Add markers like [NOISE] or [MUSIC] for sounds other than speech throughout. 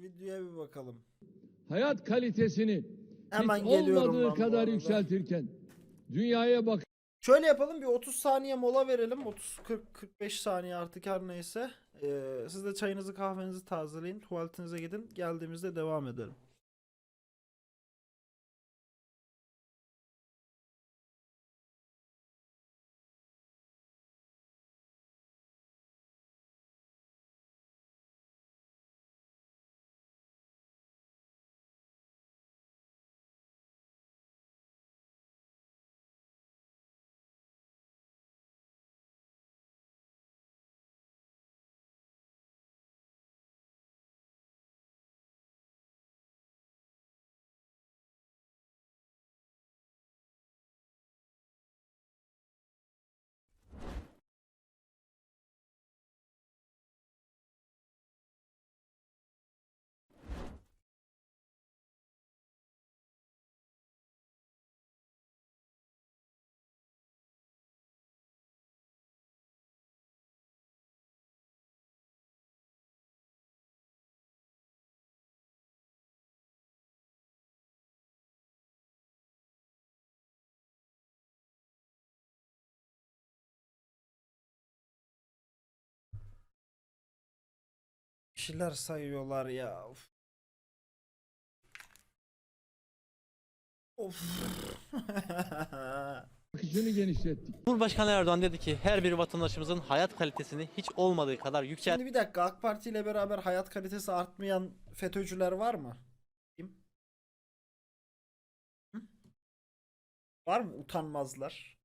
Videoya bir bakalım. hayat kalitesini Hemen hiç geliyorum olmadığı ben bu kadar arada. yükseltirken dünyaya bak Şöyle yapalım bir 30 saniye mola verelim. 30 40 45 saniye artık her neyse. Ee, siz de çayınızı kahvenizi tazeleyin. Tuvaletinize gidin. Geldiğimizde devam edelim. Şeyler sayıyorlar ya. Of. Of. [LAUGHS] bakışını genişlettik. Cumhurbaşkanı Erdoğan dedi ki her bir vatandaşımızın hayat kalitesini hiç olmadığı kadar yükselt Şimdi bir dakika AK Parti ile beraber hayat kalitesi artmayan FETÖ'cüler var mı? Kim? Hı? Var mı utanmazlar?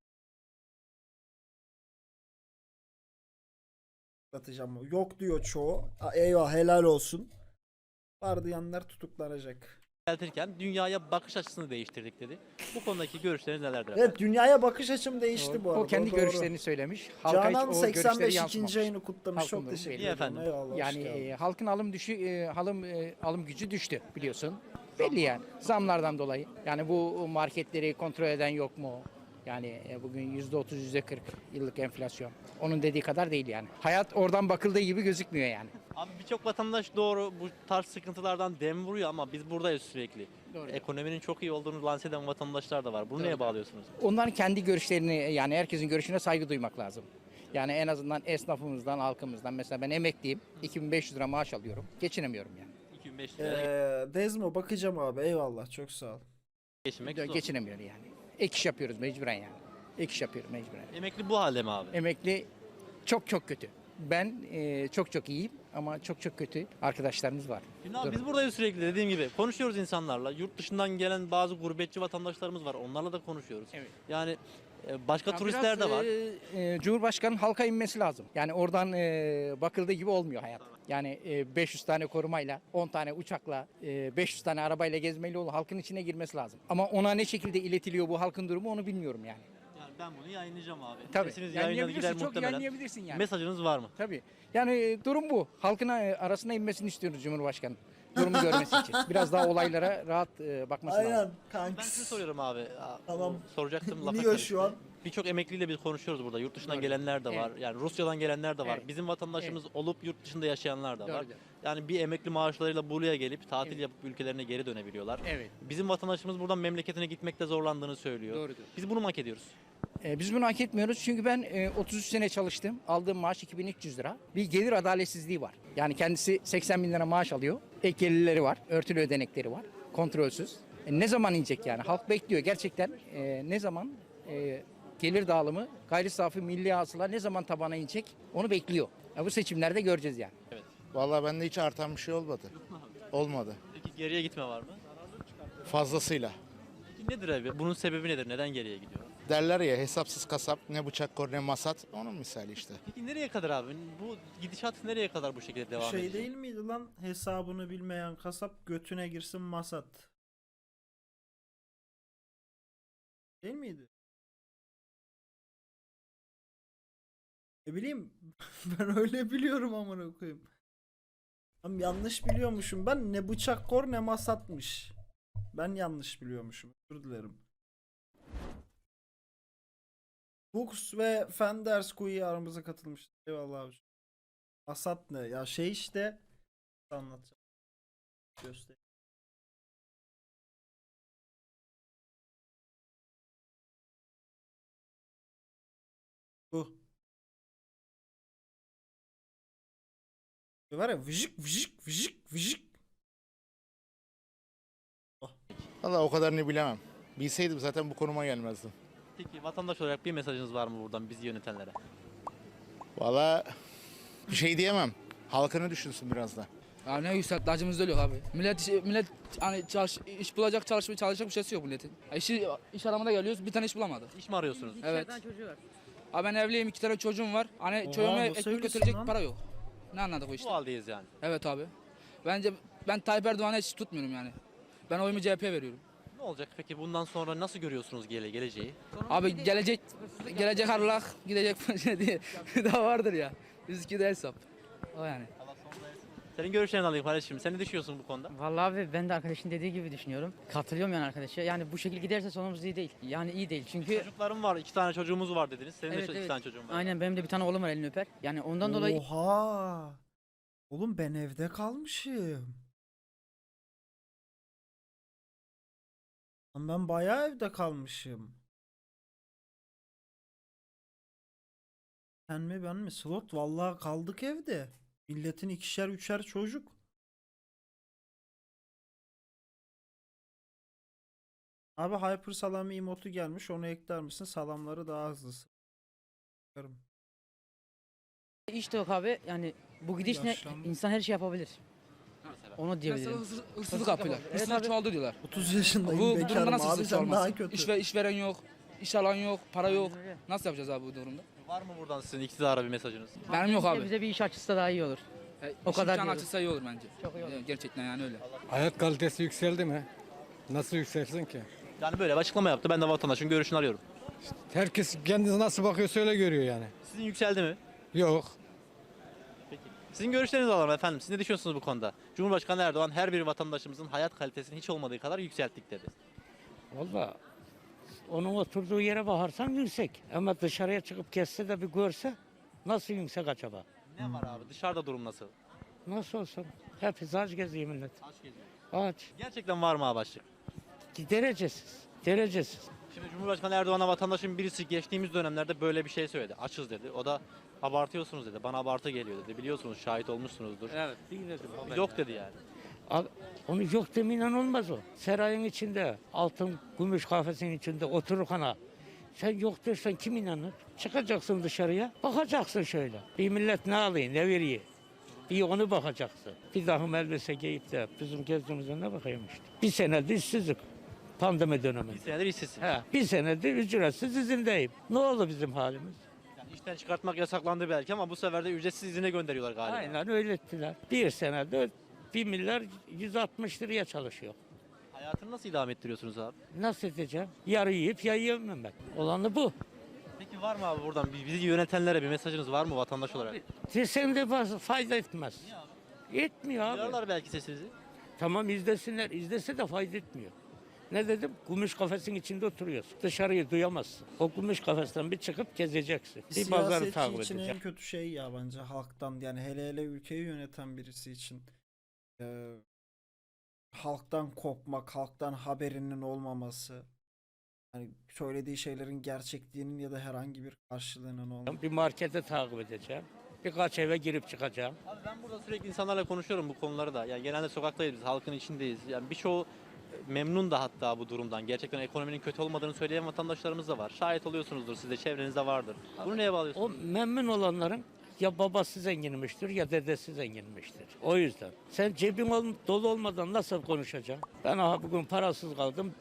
Atacağım. Yok diyor çoğu. A, Eyvah helal olsun. Var diyenler tutuklanacak. yükseltirken dünyaya bakış açısını değiştirdik dedi. Bu konudaki görüşleriniz nelerdir? efendim? Evet dünyaya bakış açım değişti bu arada. O kendi doğru. görüşlerini söylemiş. Halka Canan hiç o görüşleri 85 yansımamış. ikinci yayını kutlamış. Halkın Çok durumu teşekkür belli. ederim. efendim. Eyvallah, hoş Yani geldin. e, halkın alım düşü e, alım e, alım gücü düştü biliyorsun. Belli yani zamlardan dolayı. Yani bu marketleri kontrol eden yok mu? Yani e, bugün yüzde otuz, yüzde kırk yıllık enflasyon. Onun dediği kadar değil yani. Hayat oradan bakıldığı gibi gözükmüyor yani. Abi birçok vatandaş doğru bu tarz sıkıntılardan dem vuruyor ama biz buradayız sürekli. Doğru. Ekonominin çok iyi olduğunu lanse eden vatandaşlar da var. Bunu neye bağlıyorsunuz? Onların kendi görüşlerini yani herkesin görüşüne saygı duymak lazım. Yani en azından esnafımızdan, halkımızdan. Mesela ben emekliyim. 2500 lira maaş alıyorum. Geçinemiyorum yani. 2500 lira Ee, Dezmo bakacağım abi. Eyvallah. Çok sağ ol. geçinmek zor. Geçinemiyor yani. Ek iş yapıyoruz mecburen yani. Ek iş yapıyoruz mecburen. Emekli bu halde mi abi? Emekli çok çok kötü. Ben e, çok çok iyiyim ama çok çok kötü arkadaşlarımız var. Şimdi abi biz buradayız sürekli dediğim gibi. Konuşuyoruz insanlarla. Yurt dışından gelen bazı gurbetçi vatandaşlarımız var. Onlarla da konuşuyoruz. Evet. Yani e, başka Ya turistler biraz, de var. e, e, Cumhurbaşkanı'nın halka inmesi lazım. Yani oradan e, bakıldığı gibi olmuyor hayat. Yani e, 500 tane korumayla, 10 tane uçakla, e, 500 tane arabayla gezmeli olup halkın içine girmesi lazım. Ama ona ne şekilde iletiliyor bu halkın durumu onu bilmiyorum yani. Yani ben bunu yayınlayacağım abi. Tabii. Sesiniz Yayınlayabilirsin, çok muhtemelen. yayınlayabilirsin yani. Mesajınız var mı? Tabii. Yani e, durum bu. Halkın e, arasına inmesini istiyoruz Cumhurbaşkanı. Durumu görmesi için. Biraz daha olaylara rahat e, bakması lazım. Aynen Ben kanka. size soruyorum abi. Tamam. Soracaktım [LAUGHS] lafa karıştı. şu an. Birçok emekliyle biz konuşuyoruz burada. Yurt dışından Doğru. gelenler de var. Evet. Yani Rusya'dan gelenler de var. Evet. Bizim vatandaşımız olup yurt dışında yaşayanlar da var. Doğrudur. Yani bir emekli maaşlarıyla buraya gelip tatil Evet. yapıp ülkelerine geri dönebiliyorlar. Evet. Bizim vatandaşımız buradan memleketine gitmekte zorlandığını söylüyor. Doğrudur. Biz bunu hak ediyoruz? E, biz bunu hak etmiyoruz çünkü ben e, 33 sene çalıştım. Aldığım maaş 2300 lira. Bir gelir adaletsizliği var. Yani kendisi 80 bin lira maaş alıyor. Ek gelirleri var. Örtülü ödenekleri var. Kontrolsüz. E, ne zaman inecek yani? Halk bekliyor gerçekten. e, ne zaman e, gelir dağılımı, gayri safi milli hasıla ne zaman tabana inecek? Onu bekliyor. Ya bu seçimlerde göreceğiz yani. Vallahi bende hiç artan bir şey olmadı. Olmadı. Peki geriye gitme var mı? Fazlasıyla. Peki nedir abi? Bunun sebebi nedir? Neden geriye gidiyor? Derler ya hesapsız kasap ne bıçak kor ne masat. Onun misali işte. Peki nereye kadar abi? Bu gidişat nereye kadar bu şekilde devam Şey edecek? değil miydi lan? Hesabını bilmeyen kasap götüne girsin masat. Değil miydi? Ne bileyim [LAUGHS] ben öyle biliyorum amına koyayım. Ama yanlış biliyormuşum ben ne bıçak kor ne masatmış. Ben yanlış biliyormuşum. Özür dilerim. Books ve Fenders Kuyi aramıza katılmış. Eyvallah abi. Masat ne? Ya şey işte anlatacağım. Göster. Bu. Var ya vıcık vıcık vıcık vıcık. Valla o kadarını bilemem. Bilseydim zaten bu konuma gelmezdim. Peki vatandaş olarak bir mesajınız var mı buradan bizi yönetenlere? Valla bir şey diyemem. Halkını düşünsün biraz da. Ya ne yükseltti acımız ölüyor abi. Millet iş- millet hani çalış, iş bulacak çalışma çalışacak bir şeysi yok milletin. Ya işi iş aramada geliyoruz bir tane iş bulamadı. İş mi arıyorsunuz? Evet. Abi ben evliyim iki tane çocuğum var. Hani çocuğuma ekmek götürecek lan? para yok. Ne anladık o Bu işte? haldeyiz yani. Evet abi. Bence ben Tayyip Erdoğan'a hiç tutmuyorum yani. Ben oyumu CHP'ye veriyorum. Ne olacak peki bundan sonra nasıl görüyorsunuz gele geleceği? Abi gelecek gelecek Allah gidecek [LAUGHS] diye [LAUGHS] daha vardır ya. Bizimki de hesap. O yani. Senin görüşlerini alayım kardeşim. Sen ne düşünüyorsun bu konuda? Vallahi abi ben de arkadaşın dediği gibi düşünüyorum. Katılıyorum yani arkadaşa. Yani bu şekilde giderse sonumuz iyi değil. Yani iyi değil çünkü Çocuklarım var, iki tane çocuğumuz var dediniz. Senin Evet, de iki evet. tane çocuğun var. aynen benim de bir tane oğlum var elini öper. Yani ondan dolayı Oha. Oğlum ben evde kalmışım. Lan Ben bayağı evde kalmışım. Sen mi ben mi? Slot vallahi kaldık evde. Milletin ikişer üçer çocuk. Abi Hyper Salami emotu gelmiş. Onu ekler misin? Salamları daha hızlısı. Bakarım. iş de yok abi. Yani bu gidişle Yaşlandı. insan her şey yapabilir. Onu Mesela diyebilirim. hırsız, hırsızlık yapıyorlar. Evet Hırsızlık abi. çoğaldı diyorlar. 30 yaşındayım Bu, bu durumda bekarım nasıl abi hırsızlık sen daha kötü. İş, ve, iş veren yok, iş alan yok, para yok. Nasıl yapacağız abi bu durumda? Var mı buradan sizin iktidara bir mesajınız? Benim yok abi. Bize bir iş açısı daha iyi olur. E, O iş kadar imkanı diyoruz. açılsa iyi olur bence. Çok iyi olur. E, Gerçekten yani öyle. Hayat kalitesi yükseldi mi? Nasıl yükselsin ki? Yani böyle bir açıklama yaptı. Ben de vatandaşın görüşünü arıyorum. Herkes kendisi nasıl bakıyorsa öyle görüyor yani. Sizin yükseldi mi? Yok. Peki. Sizin görüşlerinizi alalım efendim. Siz ne düşünüyorsunuz bu konuda? Cumhurbaşkanı Erdoğan her bir vatandaşımızın hayat kalitesini hiç olmadığı kadar yükselttik dedi. Valla onun oturduğu yere bakarsan yüksek. Ama dışarıya çıkıp kesse de bir görse nasıl yüksek acaba? Ne var abi? Dışarıda durum nasıl? Nasıl olsun? Hepsi aç geziyor millet. Aç geziyor. Aç. Gerçekten var mı abi açlık? Derecesiz. Derecesiz. Şimdi Cumhurbaşkanı Erdoğan'a vatandaşın birisi geçtiğimiz dönemlerde böyle bir şey söyledi. Açız dedi. O da abartıyorsunuz dedi. Bana abartı geliyor dedi. Biliyorsunuz şahit olmuşsunuzdur. Evet. Dinledim. Yok dedi yani. Abi, onu yok demeyle olmaz o. Sarayın içinde, altın gümüş kafesinin içinde otururken ha. Sen yok dersen kim inanır? Çıkacaksın dışarıya, bakacaksın şöyle. Bir millet ne alıyor, ne veriyor? Bir onu bakacaksın. Bir daha elbise giyip de bizim gezdiğimizde ne bakayım işte. Bir senedir işsizlik. Pandemi dönemi. Bir senedir işsizsin. He, bir senedir ücretsiz izindeyim. Ne oldu bizim halimiz? Yani işten çıkartmak yasaklandı belki ama bu sefer de ücretsiz izine gönderiyorlar galiba. Aynen öyle ettiler. Bir senede 1 milyar 160 liraya çalışıyor. Hayatını nasıl idame ettiriyorsunuz abi? Nasıl edeceğim? Yarı yiyip yarı yememek. Olanı bu. Peki var mı abi buradan bi- bizi yönetenlere bir mesajınız var mı vatandaş olarak? Desem de fazla fayda etmez. Etmiyor abi. Duyarlar belki sesinizi. Tamam izlesinler. izlese de fayda etmiyor. Ne dedim? Gümüş kafesin içinde oturuyorsun. Dışarıyı duyamazsın. O gümüş kafesten bir çıkıp gezeceksin. Bir pazarı Siyasetçi takip için en kötü şey ya bence halktan yani hele hele ülkeyi yöneten birisi için eee, halktan kopmak, halktan haberinin olmaması hani söylediği şeylerin gerçekliğinin ya da herhangi bir karşılığının olmaması. Bir markete takip edeceğim. Birkaç eve girip çıkacağım. Abi ben burada sürekli insanlarla konuşuyorum bu konuları da. Yani genelde sokaktayız biz, halkın içindeyiz. Yani birçoğu memnun da hatta bu durumdan. Gerçekten ekonominin kötü olmadığını söyleyen vatandaşlarımız da var. Şahit oluyorsunuzdur siz de çevrenizde vardır. Bunu neye O bağlıyorsunuz? memnun olanların ya babası zenginmiştir ya dedesi zenginmiştir. O yüzden. Sen cebin ol- dolu olmadan nasıl konuşacaksın? Ben aha bugün parasız kaldım.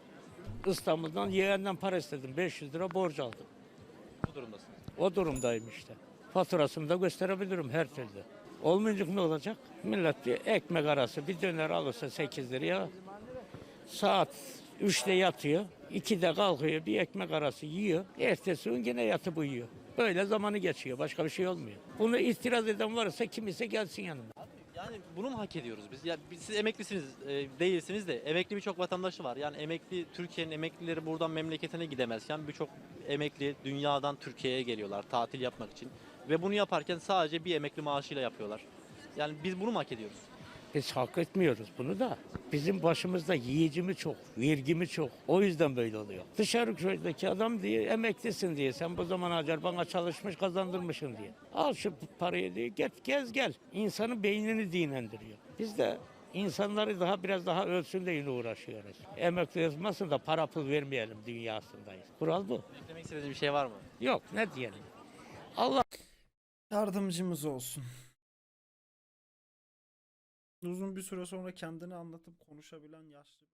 İstanbul'dan yeğenden para istedim. 500 lira borç aldım. Bu durumdasınız. O durumdayım işte. Faturasını da gösterebilirim her türlü. Olmayacak ne olacak? Millet bir ekmek arası bir döner alırsa 8 liraya saat 3'te yatıyor. 2'de kalkıyor bir ekmek arası yiyor. Ertesi gün yine yatıp uyuyor. Böyle zamanı geçiyor. Başka bir şey olmuyor. Bunu itiraz eden varsa kim ise gelsin yanıma. Yani bunu mu hak ediyoruz biz? Ya biz- siz emeklisiniz, e, değilsiniz de emekli birçok vatandaşı var. Yani emekli Türkiye'nin emeklileri buradan memleketine gidemezken birçok emekli dünyadan Türkiye'ye geliyorlar tatil yapmak için ve bunu yaparken sadece bir emekli maaşıyla yapıyorlar. Yani biz bunu mu hak ediyoruz? Biz hak etmiyoruz bunu da. Bizim başımızda yiyici mi çok, vergi mi çok. O yüzden böyle oluyor. Dışarı köydeki adam diye emeklisin diye. Sen bu zaman acar bana çalışmış kazandırmışsın diye. Al şu parayı diye git gez gel. İnsanın beynini dinlendiriyor. Biz de insanları daha biraz daha ölsün diye uğraşıyoruz. Emekli yazmasın da para pul vermeyelim dünyasındayız. Kural bu. Eklemek istediğiniz bir şey var mı? Yok ne diyelim. Allah Yardımcımız olsun. Uzun bir süre sonra kendini anlatıp konuşabilen yaşlı